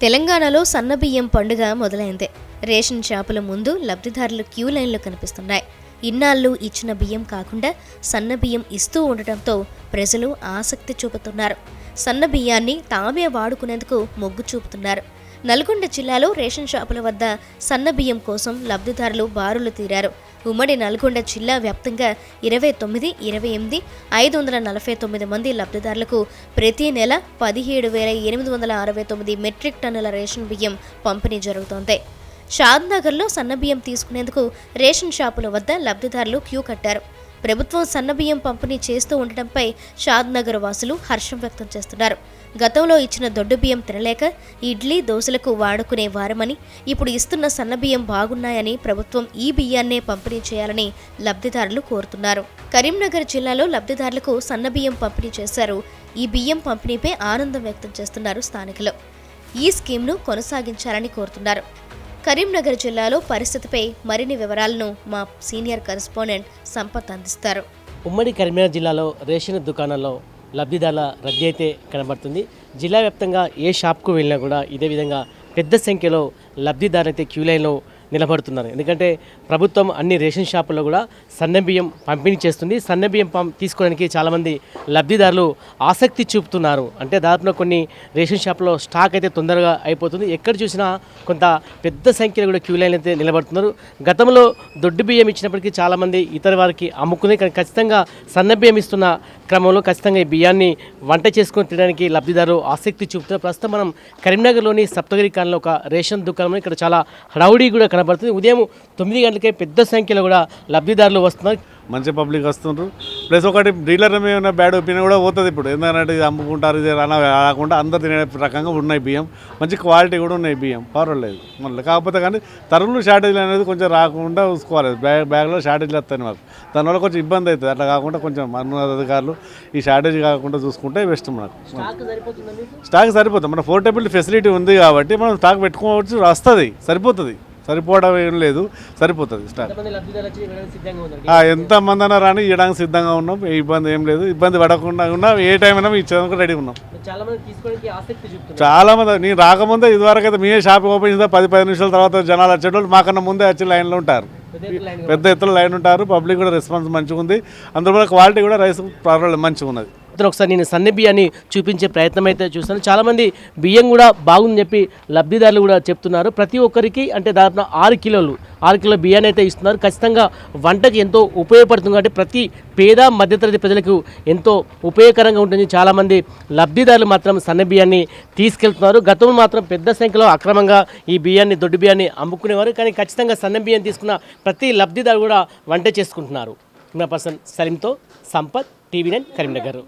తెలంగాణలో సన్నబియ్యం పండుగ మొదలైంది. రేషన్ షాపుల ముందు లబ్ధిదారులు క్యూ లైన్లు కనిపిస్తున్నాయి. ఇన్నాళ్ళు ఇచ్చిన బియ్యం కాకుండా సన్న బియ్యం ఇస్తూ ఉండటంతో ప్రజలు ఆసక్తి చూపుతున్నారు. సన్న బియ్యాన్ని తామే వాడుకునేందుకు మొగ్గు చూపుతున్నారు. నల్గొండ జిల్లాలో రేషన్ షాపుల వద్ద సన్న బియ్యం కోసం లబ్ధిదారులు బారులు తీరారు. ఉమ్మడి నల్గొండ జిల్లా వ్యాప్తంగా ఇరవై తొమ్మిది ఇరవై ఎనిమిది ఐదు వందల నలభై తొమ్మిది మంది లబ్ధిదారులకు ప్రతి నెల పదిహేడు వేల ఎనిమిది వందల అరవై తొమ్మిది మెట్రిక్ టన్నుల రేషన్ బియ్యం పంపిణీ జరుగుతోంది. షాద్నగర్లో సన్నబియ్యం తీసుకునేందుకు రేషన్ షాపుల వద్ద లబ్ధిదారులు క్యూ కట్టారు. ప్రభుత్వం సన్నబియ్యం పంపిణీ చేస్తూ ఉండటంపై షాద్ నగర్ వాసులు హర్షం వ్యక్తం చేస్తున్నారు. గతంలో ఇచ్చిన దొడ్డు బియ్యం తినలేక ఇడ్లీ దోశలకు వాడుకునే వారమని ఇప్పుడు ఇస్తున్న సన్నబియ్యం బాగున్నాయని ప్రభుత్వం ఈ బియ్యాన్నే పంపిణీ చేయాలని లబ్ధిదారులు కోరుతున్నారు. కరీంనగర్ జిల్లాలో లబ్ధిదారులకు సన్నబియ్యం పంపిణీ చేశారు. ఈ బియ్యం పంపిణీపై ఆనందం వ్యక్తం చేస్తున్నారు స్థానికులు. ఈ స్కీమ్ను కొనసాగించాలని కోరుతున్నారు. కరీంనగర్ జిల్లాలో పరిస్థితిపై మరిన్ని వివరాలను మా సీనియర్ కరెస్పాండెంట్ సంపత్ అందిస్తారు. ఉమ్మడి కరీంనగర్ జిల్లాలో రేషన్ దుకాణాల్లో లబ్ధిదారుల రద్దీ అయితే కనబడుతుంది. జిల్లా వ్యాప్తంగా ఏ షాప్కు వెళ్ళినా కూడా ఇదే విధంగా పెద్ద సంఖ్యలో లబ్ధిదారులైతే అయితే క్యూ లైన్లో నిలబడుతున్నారు. ఎందుకంటే ప్రభుత్వం అన్ని రేషన్ షాపుల్లో కూడా సన్నబియ్యం పంపిణీ చేస్తుంది. సన్నబియ్యం పం తీసుకోవడానికి చాలామంది లబ్ధిదారులు ఆసక్తి చూపుతున్నారు. అంటే దాదాపున కొన్ని రేషన్ షాపులో స్టాక్ అయితే తొందరగా అయిపోతుంది. ఎక్కడ చూసినా కొంత పెద్ద సంఖ్యలో కూడా క్యూ లైన్ అయితే నిలబడుతున్నారు. గతంలో దొడ్డు బియ్యం ఇచ్చినప్పటికీ చాలామంది ఇతర వారికి అమ్ముకుంది కానీ ఖచ్చితంగా సన్న బియ్యం ఇస్తున్న క్రమంలో ఖచ్చితంగా ఈ బియ్యాన్ని వంట చేసుకొని తినడానికి లబ్ధిదారు ఆసక్తి చూపుతున్నారు. ప్రస్తుతం మనం కరీంనగర్లోని సప్తగిరి కాలంలో ఒక రేషన్ దుకాణంలో ఇక్కడ చాలా హడావుడి కూడా కనబడుతుంది. ఉదయం తొమ్మిది గంటలకే పెద్ద సంఖ్యలో కూడా లబ్ధిదారులు వస్తున్నారు. మంచి పబ్లిక్ వస్తుండ్రు. ప్లస్ ఒకటి డీలర్ ఏమైనా బ్యాడ్ ఒపీనియన్ కూడా పోతుంది ఇప్పుడు. ఎందుకంటే ఇది అమ్ముకుంటారు ఇది అలా రాకుండా అందరు తినే రకంగా ఉన్నాయి బియ్యం. మంచి క్వాలిటీ కూడా ఉన్నాయి బియ్యం. పర్వాలేదు. మళ్ళీ కాకపోతే కానీ తరువులు షార్టేజ్ అనేది కొంచెం రాకుండా చూసుకోవాలి. బ్యాగ్ బ్యాగ్లో షార్టేజ్లు వస్తాయి మాకు. దానివల్ల కొంచెం ఇబ్బంది అవుతుంది. అట్లా కాకుండా కొంచెం మన అధికారులు ఈ షార్టేజ్ కాకుండా చూసుకుంటే బెస్ట్ మనకు స్టాక్ సరిపోతుంది మన పోర్టబిలిటీ ఫెసిలిటీ ఉంది కాబట్టి మనం స్టాక్ పెట్టుకోవచ్చు వస్తుంది సరిపోతుంది. సరిపోవడం ఏం లేదు. సరిపోతుంది స్టాక్ ఆ, ఎంత మంది అన్నా రాని ఇవ్వడానికి సిద్ధంగా ఉన్నాం. ఏ ఇబ్బంది ఏం లేదు. ఇబ్బంది పడకుండా ఉన్నా. ఏ టైం అయినా ఇచ్చేందుకు రెడీ ఉన్నాం. చాలా మంది నేను రాకముందే ఇదివరకు అయితే మీరే షాప్ ఓపెన్ చేస్తే పది పది నిమిషాల తర్వాత జనాలు వచ్చేటోళ్ళు మాకన్నా ముందే వచ్చి లైన్లో ఉంటారు. పెద్ద ఎత్తున లైన్ ఉంటారు. పబ్లిక్ కూడా రెస్పాన్స్ మంచిగా ఉంది అందులో క్వాలిటీ కూడా రైస్ పర్వాలేదు మంచిగా ఉన్నది ఇతను ఒకసారి నేను సన్న బియ్యాన్ని చూపించే ప్రయత్నం అయితే చూస్తాను చాలామంది బియ్యం కూడా బాగుందని చెప్పి లబ్ధిదారులు కూడా చెప్తున్నారు. ప్రతి ఒక్కరికి అంటే దాదాపు ఆరు కిలోలు ఆరు కిలో బియ్యాన్ని అయితే ఇస్తున్నారు. ఖచ్చితంగా వంటకి ఎంతో ఉపయోగపడుతుంది కాబట్టి ప్రతి పేద మధ్యతరగతి ప్రజలకు ఎంతో ఉపయోగకరంగా ఉంటుంది చాలామంది లబ్ధిదారులు మాత్రం సన్న బియ్యాన్ని తీసుకెళ్తున్నారు. గతంలో మాత్రం పెద్ద సంఖ్యలో అక్రమంగా ఈ బియ్యాన్ని దొడ్డు బియ్యాన్ని అమ్ముకునేవారు. కానీ ఖచ్చితంగా సన్న బియ్యం తీసుకున్న ప్రతి లబ్ధిదారు కూడా వంట చేసుకుంటున్నారు. కెమెరా పర్సన్ సలీంతో సంపత్ టీవీ నైన్ కరీంనగర్.